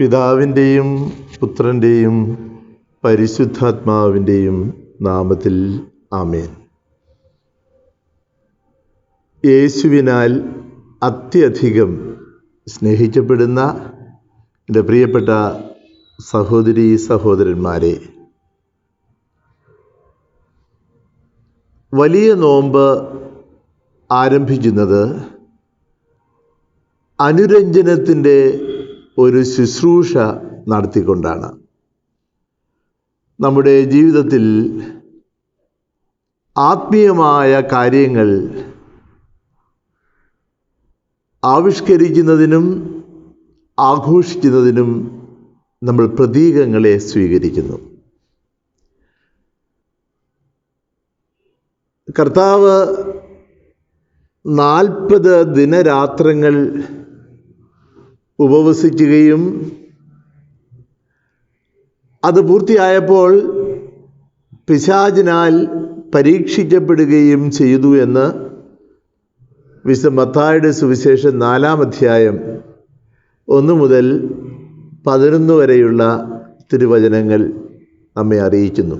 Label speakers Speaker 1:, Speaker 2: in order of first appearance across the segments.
Speaker 1: പിതാവിന്റെയും പുത്രന്റെയും പരിശുദ്ധാത്മാവിന്റെയും നാമത്തിൽ ആമേൻ. യേശുവിനാൽ അത്യധികം സ്നേഹിക്കപ്പെടുന്ന എന്റെ പ്രിയപ്പെട്ട സഹോദരി സഹോദരന്മാരെ വലിയ നോമ്പ് ആരംഭിക്കുന്നത് അനുരഞ്ജനത്തിന്റെ ഒരു ശുശ്രൂഷ നടത്തിക്കൊണ്ടാണ്. നമ്മുടെ ജീവിതത്തിൽ ആത്മീയമായ കാര്യങ്ങൾ ആവിഷ്കരിക്കുന്നതിനും ആഘോഷിക്കുന്നതിനും നമ്മൾ പ്രതീകങ്ങളെ സ്വീകരിക്കുന്നു. കർത്താവ് നാൽപ്പത് ദിനരാത്രങ്ങൾ ഉപവസിക്കുകയും അത് പൂർത്തിയായപ്പോൾ പിശാചിനാൽ പരീക്ഷിക്കപ്പെടുകയും ചെയ്തു എന്ന് വിശുദ്ധ മത്തായുടെ സുവിശേഷം നാലാം അധ്യായം ഒന്ന് മുതൽ പതിനൊന്ന് വരെയുള്ള തിരുവചനങ്ങൾ നമ്മെ അറിയിക്കുന്നു.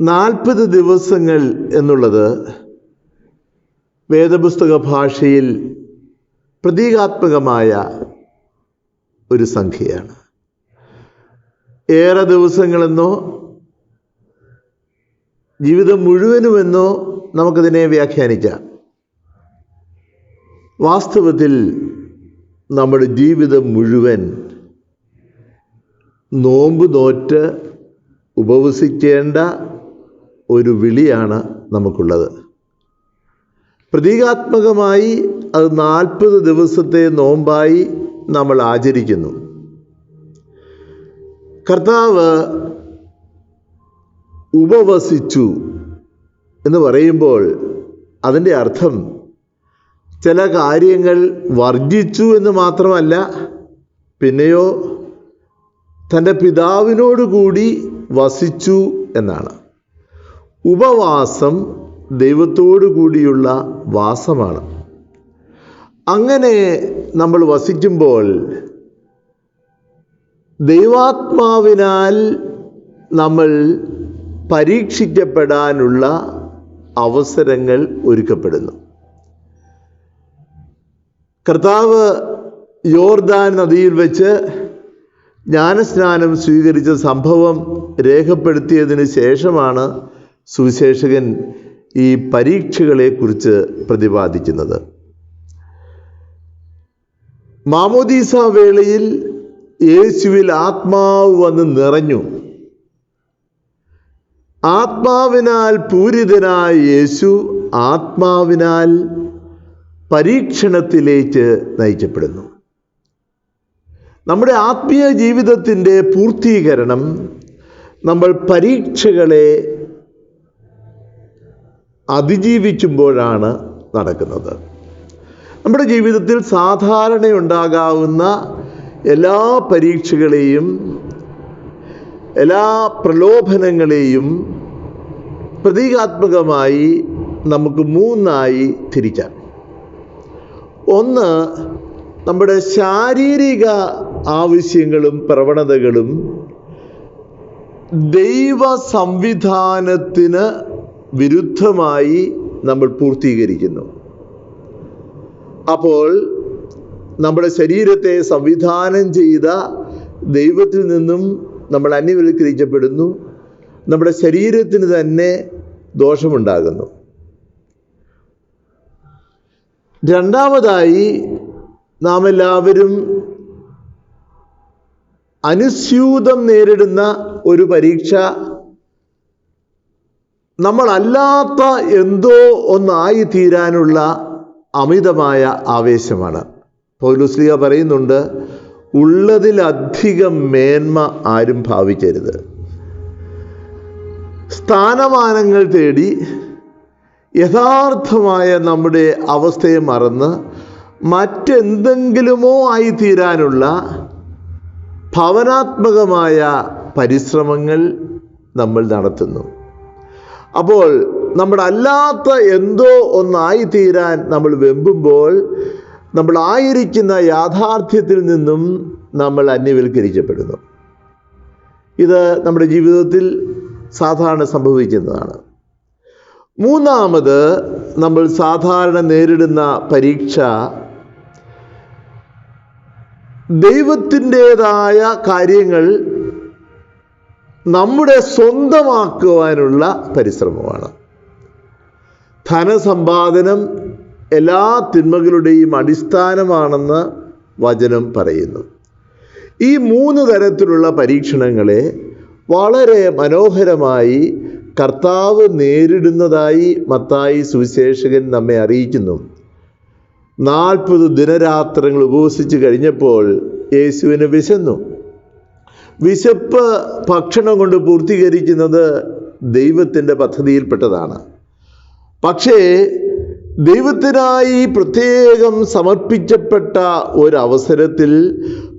Speaker 1: നാൽപ്പത് ദിവസങ്ങൾ എന്നുള്ളത് വേദപുസ്തക ഭാഷയിൽ പ്രതീകാത്മകമായ ഒരു സംഖ്യയാണ്. ഏറെ ദിവസങ്ങളെന്നോ ജീവിതം മുഴുവനുമെന്നോ നമുക്കതിനെ വ്യാഖ്യാനിക്കാം. വാസ്തവത്തിൽ നമ്മുടെ ജീവിതം മുഴുവൻ നോമ്പ് നോറ്റ് ഉപവസിക്കേണ്ട ഒരു വിളിയാണ് നമുക്കുള്ളത്. പ്രതീകാത്മകമായി അത് നാൽപ്പത് ദിവസത്തെ നോമ്പായി നമ്മൾ ആചരിക്കുന്നു. കർത്താവ് ഉപവസിച്ചു എന്ന് പറയുമ്പോൾ അതിന്റെ അർത്ഥം ചില കാര്യങ്ങൾ വർജിച്ചു എന്ന് മാത്രമല്ല പിന്നെയോ തന്റെ പിതാവിനോട് കൂടി വസിച്ചു എന്നാണ്. ഉപവാസം ദൈവത്തോടു കൂടിയുള്ള വാസമാണ്. അങ്ങനെ നമ്മൾ വസിക്കുമ്പോൾ ദൈവാത്മാവിനാൽ നമ്മൾ പരീക്ഷിക്കപ്പെടാനുള്ള അവസരങ്ങൾ ഒരുക്കപ്പെടുന്നു. കർത്താവ് യോർദാൻ നദിയിൽ വെച്ച് ജ്ഞാനസ്നാനം സ്വീകരിച്ച സംഭവം രേഖപ്പെടുത്തിയതിന് ശേഷമാണ് സുവിശേഷകൻ ഈ പരീക്ഷകളെക്കുറിച്ച് പ്രതിപാദിക്കുന്നത്. മാമോദീസ വേളയിൽ യേശുവിൽ ആത്മാവ് വന്ന് നിറഞ്ഞു. ആത്മാവിനാൽ പൂരിതനായ യേശു ആത്മാവിനാൽ പരീക്ഷണത്തിലേക്ക് നയിക്കപ്പെടുന്നു. നമ്മുടെ ആത്മീയ ജീവിതത്തിന്റെ പൂർത്തീകരണം നമ്മൾ പരീക്ഷകളെ അതിജീവിക്കുമ്പോഴാണ് നടക്കുന്നത്. നമ്മുടെ ജീവിതത്തിൽ സാധാരണയുണ്ടാകാവുന്ന എല്ലാ പരീക്ഷകളെയും എല്ലാ പ്രലോഭനങ്ങളെയും പ്രതീകാത്മകമായി നമുക്ക് മൂന്നായി തിരിക്കാം. ഒന്ന് നമ്മുടെ ശാരീരിക ആവശ്യങ്ങളും പ്രവണതകളും ദൈവ സംവിധാനത്തിന് വിരുദ്ധമായി നമ്മൾ പൂർത്തീകരിക്കുന്നു. അപ്പോൾ നമ്മുടെ ശരീരത്തെ സംവിധാനം ചെയ്ത ദൈവത്തിൽ നിന്നും നമ്മൾ അന്യവൽക്കരിക്കപ്പെടുന്നു. നമ്മുടെ ശരീരത്തിന് തന്നെ ദോഷമുണ്ടാകുന്നു. രണ്ടാമതായി നാം എല്ലാവരും അനുസ്യൂതം നേരിടുന്ന ഒരു പരീക്ഷ. നമ്മളല്ലാത്ത എന്തോ ഒന്നായി തീരാനുള്ള അമിതമായ ആവേശമാണ്. പൗലുസ്ലിക പറയുന്നുണ്ട് ഉള്ളതിലധികം മേന്മ ആരും ഭാവിക്കരുത്. സ്ഥാനമാനങ്ങൾ തേടി യഥാർത്ഥമായ നമ്മുടെ അവസ്ഥയെ മറന്ന് മറ്റെന്തെങ്കിലുമോ ആയി തീരാനുള്ള ഭവനാത്മകമായ പരിശ്രമങ്ങൾ നമ്മൾ നടത്തുന്നു. അപ്പോൾ നമ്മുടെ അല്ലാത്ത എന്തോ ഒന്നായി തീരാൻ നമ്മൾ വെമ്പുമ്പോൾ നമ്മൾ ആയിരിക്കുന്ന യാഥാർത്ഥ്യത്തിൽ നിന്നും നമ്മൾ അന്യവൽക്കരിക്കപ്പെടുന്നു. ഇത് നമ്മുടെ ജീവിതത്തിൽ സാധാരണ സംഭവിക്കുന്നതാണ്. മൂന്നാമത് നമ്മൾ സാധാരണ നേരിടുന്ന പരീക്ഷ ദൈവത്തിന്റെതായ കാര്യങ്ങൾ നമ്മുടെ സ്വന്തമാക്കുവാനുള്ള പരിശ്രമമാണ്. ധനസമ്പാദനം എല്ലാ തിന്മകളുടെയും അടിസ്ഥാനമാണെന്ന് വചനം പറയുന്നു. ഈ മൂന്ന് തരത്തിലുള്ള പരീക്ഷണങ്ങളെ വളരെ മനോഹരമായി കർത്താവ് നേരിടുന്നതായി മത്തായി സുവിശേഷകൻ നമ്മെ അറിയിക്കുന്നു. നാൽപ്പത് ദിനരാത്രങ്ങൾ ഉപവസിച്ച് കഴിഞ്ഞപ്പോൾ യേശുവിന് വിശന്നു. വിശപ്പ് ഭക്ഷണം കൊണ്ട് പൂർത്തീകരിക്കുന്നത് ദൈവത്തിന്റെ പദ്ധതിയിൽപ്പെട്ടതാണ്. പക്ഷേ ദൈവത്തിനായി പ്രത്യേകം സമർപ്പിക്കപ്പെട്ട ഒരവസരത്തിൽ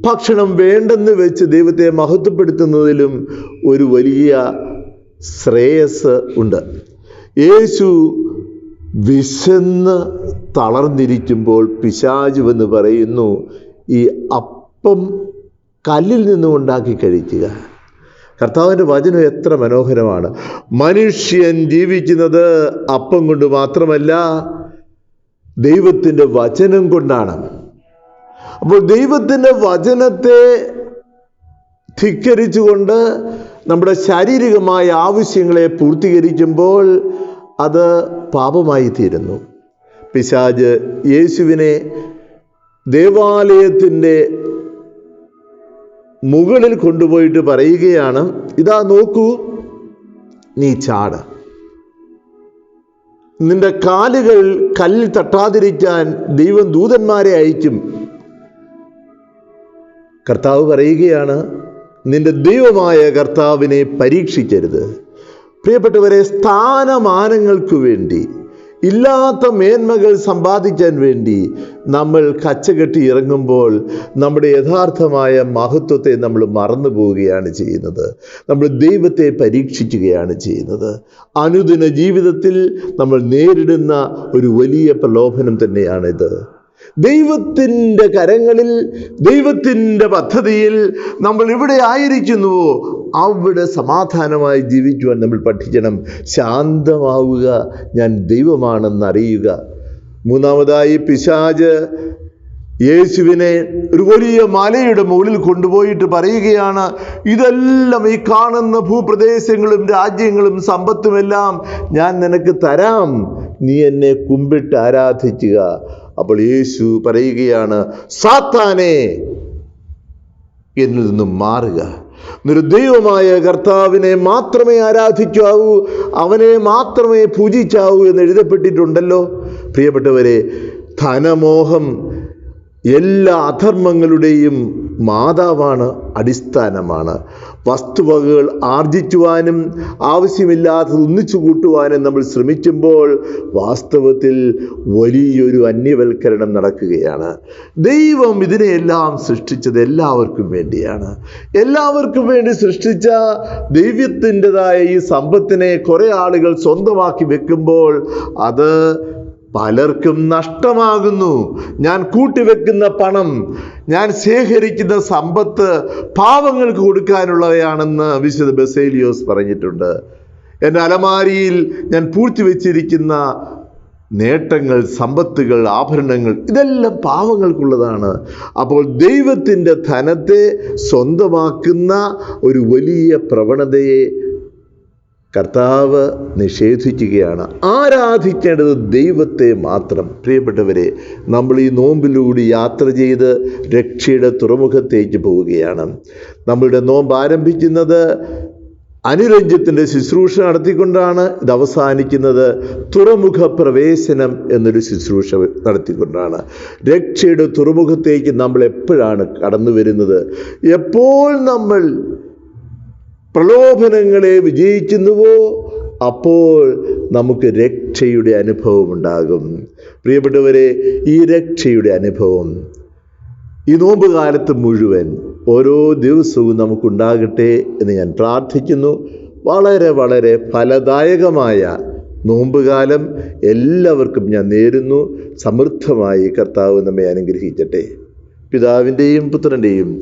Speaker 1: ഭക്ഷണം വേണ്ടെന്ന് വെച്ച് ദൈവത്തെ മഹത്വപ്പെടുത്തുന്നതിലും ഒരു വലിയ ശ്രേയസ് ഉണ്ട്. യേശു വിശന്ന് തളർന്നിരിക്കുമ്പോൾ പിശാചുവെന്ന് പറയുന്നു ഈ അപ്പം കല്ലിൽ നിന്നും ഉണ്ടാക്കി കഴിക്കുക. കർത്താവിന്റെ വചനം എത്ര മനോഹരമാണ്. മനുഷ്യൻ ജീവിക്കുന്നത് അപ്പം കൊണ്ട് മാത്രമല്ല ദൈവത്തിന്റെ വചനം കൊണ്ടാണ്. അപ്പോൾ ദൈവത്തിന്റെ വചനത്തെ ധിക്കരിച്ചുകൊണ്ട് നമ്മുടെ ശാരീരികമായ ആവശ്യങ്ങളെ പൂർത്തീകരിക്കുമ്പോൾ അത് പാപമായി തീരുന്നു. പിശാജ് യേശുവിനെ ദേവാലയത്തിന്റെ മുകളിൽ കൊണ്ടുപോയിട്ട് പറയുകയാണ് ഇതാ നോക്കൂ നീ ചാട്. നിന്റെ കാലുകൾ കല്ലിൽ തട്ടാതിരിക്കാൻ ദൈവം ദൂതന്മാരെ അയക്കും. കർത്താവ് പറയുകയാണ് നിന്റെ ദൈവമായ കർത്താവിനെ പരീക്ഷിക്കരുത്. പ്രിയപ്പെട്ടവരെ സ്ഥാനമാനങ്ങൾക്ക് വേണ്ടി ഇല്ലാത്ത മേന്മകൾ സമ്പാദിക്കാൻ വേണ്ടി നമ്മൾ കച്ചകെട്ടി ഇറങ്ങുമ്പോൾ നമ്മുടെ യഥാർത്ഥമായ മഹത്വത്തെ നമ്മൾ മറന്നു പോവുകയാണ് ചെയ്യുന്നത്. നമ്മൾ ദൈവത്തെ പരീക്ഷിക്കുകയാണ് ചെയ്യുന്നത്. അനുദിന ജീവിതത്തിൽ നമ്മൾ നേരിടുന്ന ഒരു വലിയ പ്രലോഭനം തന്നെയാണിത്. ദൈവത്തിന്റെ കരങ്ങളിൽ ദൈവത്തിന്റെ പദ്ധതിയിൽ നമ്മൾ ഇവിടെ ആയിരിക്കുന്നുവോ അവിടെ സമാധാനമായി ജീവിക്കുവാൻ നമ്മൾ പഠിക്കണം. ശാന്തമാവുക. ഞാൻ ദൈവമാണെന്ന് അറിയുക. മൂന്നാമതായി പിശാജ് യേശുവിനെ ഒരു വലിയ മലയുടെ മുകളിൽ കൊണ്ടുപോയിട്ട് പറയുകയാണ് ഇതെല്ലാം ഈ കാണുന്ന ഭൂപ്രദേശങ്ങളും രാജ്യങ്ങളും സമ്പത്തുമെല്ലാം ഞാൻ നിനക്ക് തരാം. നീ എന്നെ കുമ്പിട്ട് ആരാധിക്കുക. അപ്പോൾ യേശു പറയുകയാണ് സാത്താനെ എന്നിൽ നിന്നും മാറുക. നിർദൈവമായ കർത്താവിനെ മാത്രമേ ആരാധിക്കാവൂ അവനെ മാത്രമേ പൂജിച്ചാവൂ എന്ന് എഴുതപ്പെട്ടിട്ടുണ്ടല്ലോ. പ്രിയപ്പെട്ടവരെ ധനമോഹം എല്ലാ അധർമ്മങ്ങളുടെയും മാതാവാണ് അടിസ്ഥാനമാണ്. വസ്തുവകകൾ ആർജിക്കുവാനും ആവശ്യമില്ലാത്തത് ഒന്നിച്ചു കൂട്ടുവാനും നമ്മൾ ശ്രമിക്കുമ്പോൾ വാസ്തവത്തിൽ വലിയൊരു അന്യവൽക്കരണം നടക്കുകയാണ്. ദൈവം ഇതിനെയെല്ലാം സൃഷ്ടിച്ചത് എല്ലാവർക്കും വേണ്ടിയാണ്. എല്ലാവർക്കും വേണ്ടി സൃഷ്ടിച്ച ദൈവത്തിന്റെതായ ഈ സമ്പത്തിനെ കുറേ ആളുകൾ സ്വന്തമാക്കി വെക്കുമ്പോൾ അത് പലർക്കും നഷ്ടമാകുന്നു. ഞാൻ കൂട്ടിവെക്കുന്ന പണം ഞാൻ ശേഖരിക്കുന്ന സമ്പത്ത് പാവങ്ങൾക്ക് കൊടുക്കാനുള്ളവയാണെന്ന് വിശുദ്ധ ബസേലിയോസ് പറഞ്ഞിട്ടുണ്ട്. എന്റെ അലമാരിയിൽ ഞാൻ പൂഴ്ത്തിവെച്ചിരിക്കുന്ന നേട്ടങ്ങൾ സമ്പത്തുകൾ ആഭരണങ്ങൾ ഇതെല്ലാം പാവങ്ങൾക്കുള്ളതാണ്. അപ്പോൾ ദൈവത്തിന്റെ ധനത്തെ സ്വന്തമാക്കുന്ന ഒരു വലിയ പ്രവണതയെ കർത്താവ് നിഷേധിക്കുകയാണ്. ആരാധിക്കേണ്ടത് ദൈവത്തെ മാത്രം. പ്രിയപ്പെട്ടവരെ നമ്മൾ ഈ നോമ്പിലൂടെ യാത്ര ചെയ്ത് രക്ഷയുടെ തുറമുഖത്തേക്ക് പോവുകയാണ്. നമ്മളുടെ നോമ്പ് ആരംഭിക്കുന്നത് അനുരഞ്ജത്തിന്റെ ശുശ്രൂഷ നടത്തിക്കൊണ്ടാണ്. ഇത് അവസാനിക്കുന്നത് തുറമുഖ പ്രവേശനം എന്നൊരു ശുശ്രൂഷ നടത്തിക്കൊണ്ടാണ്. രക്ഷയുടെ തുറമുഖത്തേക്ക് നമ്മൾ എപ്പോഴാണ് കടന്നു വരുന്നത് എപ്പോൾ നമ്മൾ പ്രലോഭനങ്ങളെ വിജയിക്കുന്നുവോ? അപ്പോൾ നമുക്ക് രക്ഷയുടെ അനുഭവം ഉണ്ടാകും. പ്രിയപ്പെട്ടവരെ ഈ രക്ഷയുടെ അനുഭവം ഈ നോമ്പ് കാലത്ത് മുഴുവൻ ഓരോ ദിവസവും നമുക്കുണ്ടാകട്ടെ എന്ന് ഞാൻ പ്രാർത്ഥിക്കുന്നു. വളരെ വളരെ ഫലദായകമായ നോമ്പുകാലം എല്ലാവർക്കും ഞാൻ നേരുന്നു. സമൃദ്ധമായി കർത്താവ് നമ്മെ അനുഗ്രഹിക്കട്ടെ. പിതാവിന്റെയും പുത്രന്റെയും